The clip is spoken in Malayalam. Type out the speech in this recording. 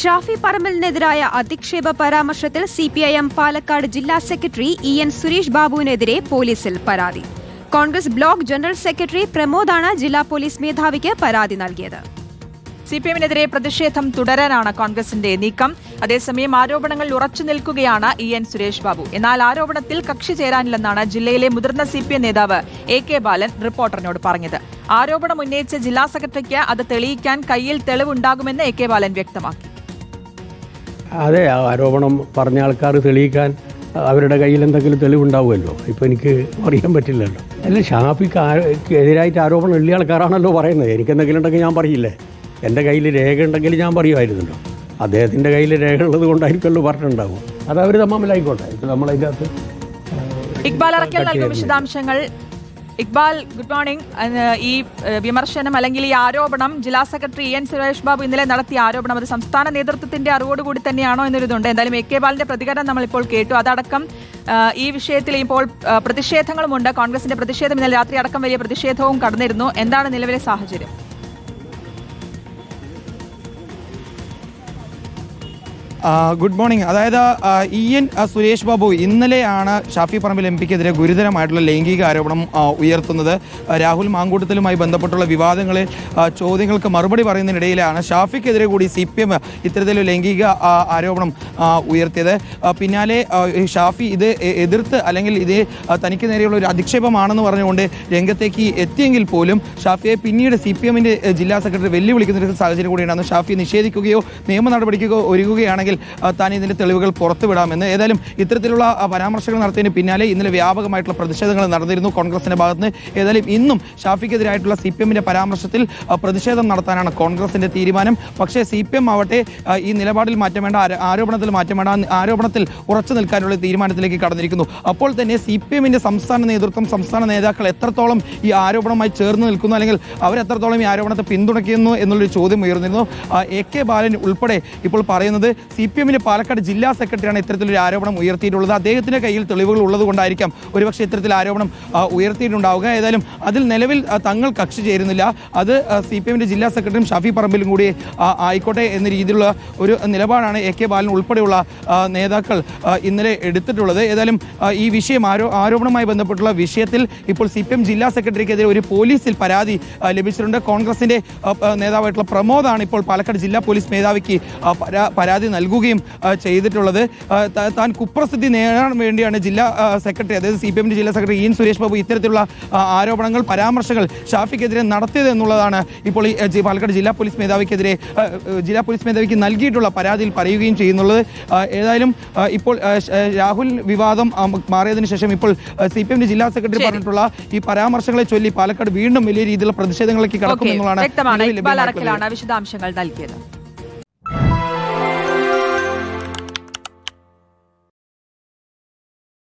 ഷാഫി പറമ്പലിനെതിരായ അധിക്ഷേപ പരാമർശത്തിൽ C P I M Palakkad ജില്ലാ സെക്രട്ടറി ഇ എൻ സുരേഷ് ബാബുവിനെതിരെ പോലീസിൽ പരാതി. കോൺഗ്രസ് ബ്ലോക്ക് ജനറൽ സെക്രട്ടറി പ്രമോദാണ് ജില്ലാ പോലീസ് മേധാവിക്ക് പരാതി നൽകിയത്. സി പി എമ്മിനെതിരെ പ്രതിഷേധം തുടരാനാണ് കോൺഗ്രസിന്റെ നീക്കം. അതേസമയം ആരോപണങ്ങൾ ഉറച്ചു നിൽക്കുകയാണ് ഇ എൻ സുരേഷ് ബാബു. എന്നാൽ ആരോപണത്തിൽ കക്ഷി ചേരാനില്ലെന്നാണ് ജില്ലയിലെ മുതിർന്ന സി പി എം നേതാവ് എ കെ ബാലൻ റിപ്പോർട്ടറിനോട് പറഞ്ഞത്. ആരോപണം ഉന്നയിച്ച ജില്ലാ സെക്രട്ടറിക്ക് അത് തെളിയിക്കാൻ കയ്യിൽ തെളിവുണ്ടാകുമെന്ന് എ കെ ബാലൻ വ്യക്തമാക്കി. അതെ ആ ആരോപണം പറഞ്ഞ ആൾക്കാർ തെളിയിക്കാൻ അവരുടെ കയ്യിൽ എന്തെങ്കിലും തെളിവുണ്ടാവുമല്ലോ? ഇപ്പോൾ എനിക്ക് അറിയാൻ പറ്റില്ലല്ലോ. അല്ല ഷാഫിക്ക് എതിരായിട്ട് ആരോപണം ഉള്ള ആൾക്കാരാണല്ലോ പറയുന്നത്. എനിക്ക് എന്തെങ്കിലും ഉണ്ടെങ്കിൽ ഞാൻ പറയില്ലേ? എന്റെ കയ്യിൽ രേഖ ഉണ്ടെങ്കിൽ ഞാൻ പറയുമായിരുന്നല്ലോ. അദ്ദേഹത്തിന്റെ കയ്യിൽ രേഖ ഉള്ളത് കൊണ്ടായിരിക്കുമല്ലോ പറഞ്ഞിട്ടുണ്ടാവും അത് അവർ തമ്മിലായിക്കോട്ടെ. നമ്മളതിന്റെ അകത്ത് ഇക്ബാൽ അറക്കൽ നൽകും വിശദാംശങ്ങൾ. ഇക്ബാൽ ഗുഡ് മോർണിംഗ് ഈ വിമർശനം അല്ലെങ്കിൽ ഈ ആരോപണം ജില്ലാ സെക്രട്ടറി എൻ സുരേഷ് ബാബു ഇന്നലെ നടത്തിയ ആരോപണം അത് സംസ്ഥാന നേതൃത്വത്തിന്റെ അറിവോടുകൂടി തന്നെയാണോ എന്നൊരിതുണ്ട്. എന്തായാലും എ കെ ബാലിന്റെ പ്രതികരണം നമ്മളിപ്പോൾ കേട്ടു. അതടക്കം ഈ വിഷയത്തിൽ ഇപ്പോൾ പ്രതിഷേധങ്ങളുമുണ്ട്. കോൺഗ്രസിന്റെ പ്രതിഷേധം ഇന്നലെ രാത്രി അടക്കം വലിയ പ്രതിഷേധവും കടന്നിരുന്നു. എന്താണ് നിലവിലെ സാഹചര്യം? ഗുഡ് മോർണിംഗ് അതായത് ഇ എൻ സുരേഷ് ബാബു ഇന്നലെയാണ് ഷാഫി പറമ്പിൽ എം പിക്കെതിരെ ഗുരുതരമായിട്ടുള്ള ലൈംഗിക ആരോപണം ഉയർത്തുന്നത്. രാഹുൽ മാങ്കൂട്ടത്തിലുമായി ബന്ധപ്പെട്ടുള്ള വിവാദങ്ങളിൽ ചോദ്യങ്ങൾക്ക് മറുപടി പറയുന്നതിനിടയിലാണ് ഷാഫിക്കെതിരെ കൂടി സി പി എം ഇത്തരത്തിലൊരു ലൈംഗിക ആരോപണം ഉയർത്തിയത്. പിന്നാലെ ഷാഫി ഇത് എതിർത്ത് അല്ലെങ്കിൽ ഇത് തനിക്ക് നേരെയുള്ള ഒരു അധിക്ഷേപമാണെന്ന് പറഞ്ഞുകൊണ്ട് രംഗത്തേക്ക് എത്തിയെങ്കിൽ പോലും ഷാഫിയെ പിന്നീട് സി പി എമ്മിന്റെ ജില്ലാ സെക്രട്ടറി വെല്ലുവിളിക്കുന്ന ഒരു സാഹചര്യം കൂടിയാണ്. അന്ന് ഷാഫി നിഷേധിക്കുകയോ നിയമ നടപടിക്കോ ഒരുങ്ങുകയാണെങ്കിൽ ആ, താൻ ഇതിന്റെ തെളിവുകൾ പുറത്തുവിടാമെന്ന് ഏതായാലും ഇത്തരത്തിലുള്ള പരാമർശങ്ങൾ നടത്തിയതിന് പിന്നാലെ ഇന്നലെ വ്യാപകമായിട്ടുള്ള പ്രതിഷേധങ്ങൾ നടന്നിരുന്നു കോൺഗ്രസിന്റെ ഭാഗത്ത് ഏതായാലും ഇന്നും ഷാഫിക്കെതിരായിട്ടുള്ള സി പി എമ്മിന്റെ പരാമർശത്തിൽ പ്രതിഷേധം നടത്താനാണ് കോൺഗ്രസിന്റെ തീരുമാനം. പക്ഷേ സി പി എം ആവട്ടെ ഈ നിലപാടിൽ മാറ്റം വേണ്ട ആരോപണത്തിൽ മാറ്റം വേണ്ട ആരോപണത്തിൽ ഉറച്ചു നിൽക്കാനുള്ള തീരുമാനത്തിലേക്ക് കടന്നിരിക്കുന്നു. അപ്പോൾ തന്നെ സി പി എമ്മിന്റെ സംസ്ഥാന നേതൃത്വം സംസ്ഥാന നേതാക്കൾ എത്രത്തോളം ഈ ആരോപണമായി ചേർന്ന് നിൽക്കുന്നു അല്ലെങ്കിൽ അവരെത്രത്തോളം ഈ ആരോപണത്തെ പിന്തുണയ്ക്കുന്നു എന്നുള്ളൊരു ചോദ്യം ഉയർന്നിരുന്നു. എ കെ ബാലൻ ഉൾപ്പെടെ ഇപ്പോൾ പറയുന്നത് സി പി എമ്മിന്റെ പാലക്കാട് ജില്ലാ സെക്രട്ടറിയാണ് ഇത്തരത്തിലൊരു ആരോപണം ഉയർത്തിയിട്ടുള്ളത്. അദ്ദേഹത്തിന്റെ കയ്യിൽ തെളിവുകൾ ഉള്ളത് കൊണ്ടായിരിക്കാം ഒരുപക്ഷെ ഇത്തരത്തിൽ ആരോപണം ഉയർത്തിയിട്ടുണ്ടാവുക. ഏതായാലും അതിൽ നിലവിൽ തങ്ങൾ കക്ഷി ചേരുന്നില്ല. അത് സി പി എമ്മിന്റെ ജില്ലാ സെക്രട്ടറിയും ഷാഫി പറമ്പിലും കൂടി ആയിക്കോട്ടെ എന്ന രീതിയിലുള്ള ഒരു നിലപാടാണ് എ കെ ബാലൻ ഉൾപ്പെടെയുള്ള നേതാക്കൾ ഇന്നലെ എടുത്തിട്ടുള്ളത്. ഏതായാലും ഈ വിഷയം ആരോ ആരോപണവുമായി ബന്ധപ്പെട്ടുള്ള വിഷയത്തിൽ ഇപ്പോൾ സി പി എം ജില്ലാ സെക്രട്ടറിക്കെതിരെ ഒരു പോലീസിൽ പരാതി ലഭിച്ചിട്ടുണ്ട്. കോൺഗ്രസിന്റെ നേതാവായിട്ടുള്ള പ്രമോദാണ് ഇപ്പോൾ പാലക്കാട് ജില്ലാ പോലീസ് മേധാവിക്ക് പരാതി പരാ- പരാതി നൽകുകയും ചെയ്തിട്ടുള്ളത്. താൻ കുപ്രസിദ്ധി നേടാൻ വേണ്ടിയാണ് ജില്ലാ സെക്രട്ടറി അതായത് സി പി എമ്മിന്റെ ജില്ലാ സെക്രട്ടറി ഇൻ സുരേഷ് ബാബു ഇത്തരത്തിലുള്ള ആരോപണങ്ങൾ പരാമർശങ്ങൾ ഷാഫിക്കെതിരെ നടത്തിയത് എന്നുള്ളതാണ് ഇപ്പോൾ ഈ പാലക്കാട് ജില്ലാ പോലീസ് മേധാവിക്കെതിരെ ജില്ലാ പോലീസ് മേധാവിക്ക് നൽകിയിട്ടുള്ള പരാതിയിൽ പറയുകയും ചെയ്യുന്നുള്ളത്. ഏതായാലും ഇപ്പോൾ രാഹുൽ വിവാദം മാറിയതിനു ശേഷം ഇപ്പോൾ സി പി എമ്മിന്റെ ജില്ലാ സെക്രട്ടറി പറഞ്ഞിട്ടുള്ള ഈ പരാമർശങ്ങളെ ചൊല്ലി പാലക്കാട് വീണ്ടും വലിയ രീതിയിലുള്ള പ്രതിഷേധങ്ങളിലേക്ക് കടക്കുമെന്നുള്ളതാണ് വിശദാംശങ്ങൾ നൽകിയത്.